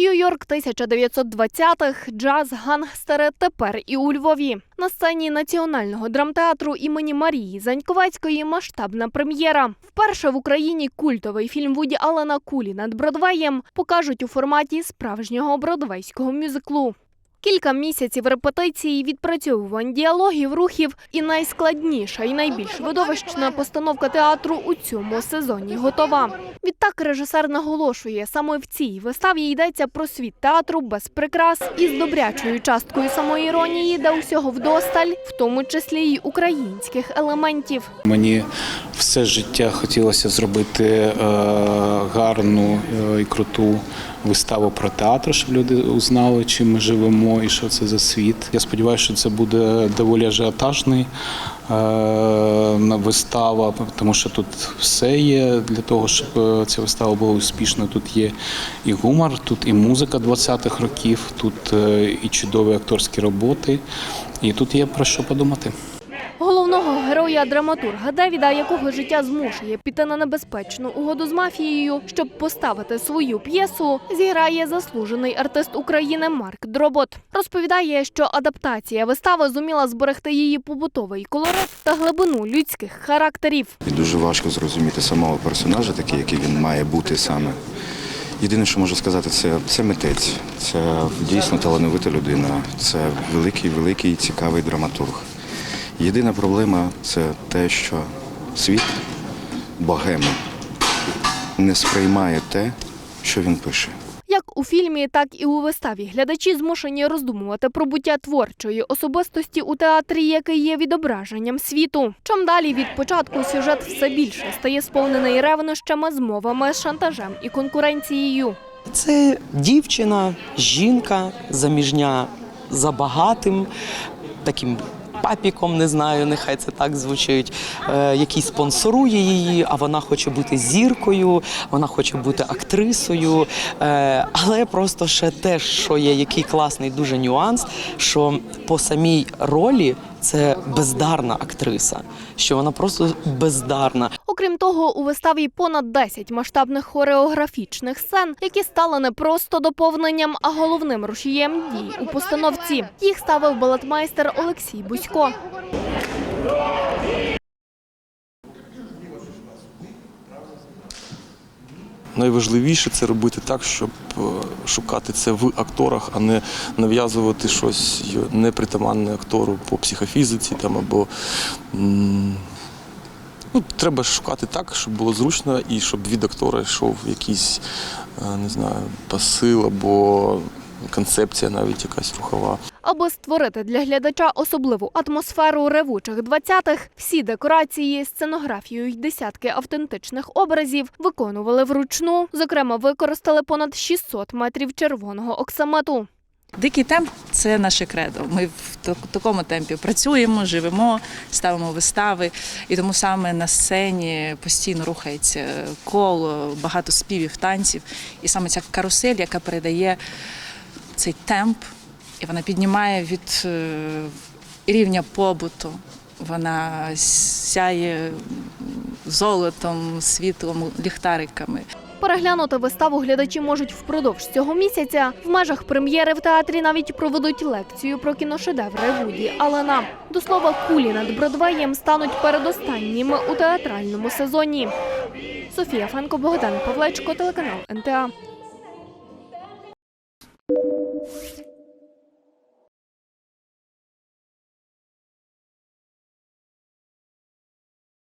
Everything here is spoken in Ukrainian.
Нью-Йорк 1920-х, джаз, гангстери тепер і у Львові. На сцені Національного драмтеатру імені Марії Заньковецької масштабна прем'єра. Вперше в Україні культовий фільм Вуді Алана Кулі над Бродвеєм покажуть у форматі справжнього бродвейського мюзиклу. Кілька місяців репетицій, відпрацьовувань діалогів, рухів і найскладніша і найбільш видовищна постановка театру у цьому сезоні готова. Відтак режисер наголошує, саме в цій виставі йдеться про світ театру без прикрас із добрячою часткою самоіронії, де усього вдосталь, в тому числі й українських елементів. Мені все життя хотілося зробити е, гарну е, і круту виставу про театр, щоб люди узнали, чим ми живемо і що це за світ. Я сподіваюся, що це буде доволі ажіотажний е, вистава, тому що тут все є для того, щоб ця вистава була успішною. Тут є і гумор, тут і музика 20-х років, тут і чудові акторські роботи, і тут є про що подумати. Головного героя драматурга Девіда, якого життя змушує піти на небезпечну угоду з мафією, щоб поставити свою п'єсу, зіграє заслужений артист України Марк Дробот. Розповідає, що адаптація вистави зуміла зберегти її побутовий колорит та глибину людських характерів. Дуже важко зрозуміти самого персонажа, такий, який він має бути саме. Єдине, що можу сказати, це, це митець, це дійсно талановита людина, це великий, великий цікавий драматург. Єдина проблема це те, що світ богема не сприймає те, що він пише. Як у фільмі, так і у виставі глядачі змушені роздумувати про буття творчої особистості у театрі, який є відображенням світу. Чим далі від початку сюжет все більше стає сповнений ревнощами, змовами, шантажем і конкуренцією. Це дівчина, жінка, заміжня за багатим, таким папіком, не знаю, нехай це так звучить, е, який спонсорує її, а вона хоче бути зіркою, вона хоче бути актрисою. Е, але просто ще те, що є який класний дуже нюанс, що по самій ролі це бездарна актриса, що вона просто бездарна. Окрім того, у виставі понад 10 масштабних хореографічних сцен, які стали не просто доповненням, а головним рушієм дій у постановці. Їх ставив балетмайстер Олексій Бусько. Найважливіше це робити так, щоб е, шукати це в акторах, а не нав'язувати щось непритаманне актору по психофізиці там або. Ну, треба шукати так, щоб було зручно і щоб від актора йшов якийсь, е, не знаю, посил або концепція навіть якась рухова. Аби створити для глядача особливу атмосферу ревучих 20-х, всі декорації, сценографію й десятки автентичних образів виконували вручну. Зокрема, використали понад 600 метрів червоного оксамиту. Дикий темп це наше кредо. Ми в такому темпі працюємо, живемо, ставимо вистави, і тому саме на сцені постійно рухається коло, багато співів, танців. І саме ця карусель, яка передає цей темп, і вона піднімає від е, рівня побуту. Вона сяє золотом, світлом, ліхтариками. Переглянути виставу глядачі можуть впродовж цього місяця. В межах прем'єри в театрі навіть проведуть лекцію про кіношедеври Вуді Алена. До слова, кулі над Бродвеєм стануть передостанніми у театральному сезоні. Софія Фенко, Богдан Павлечко, телеканал НТА.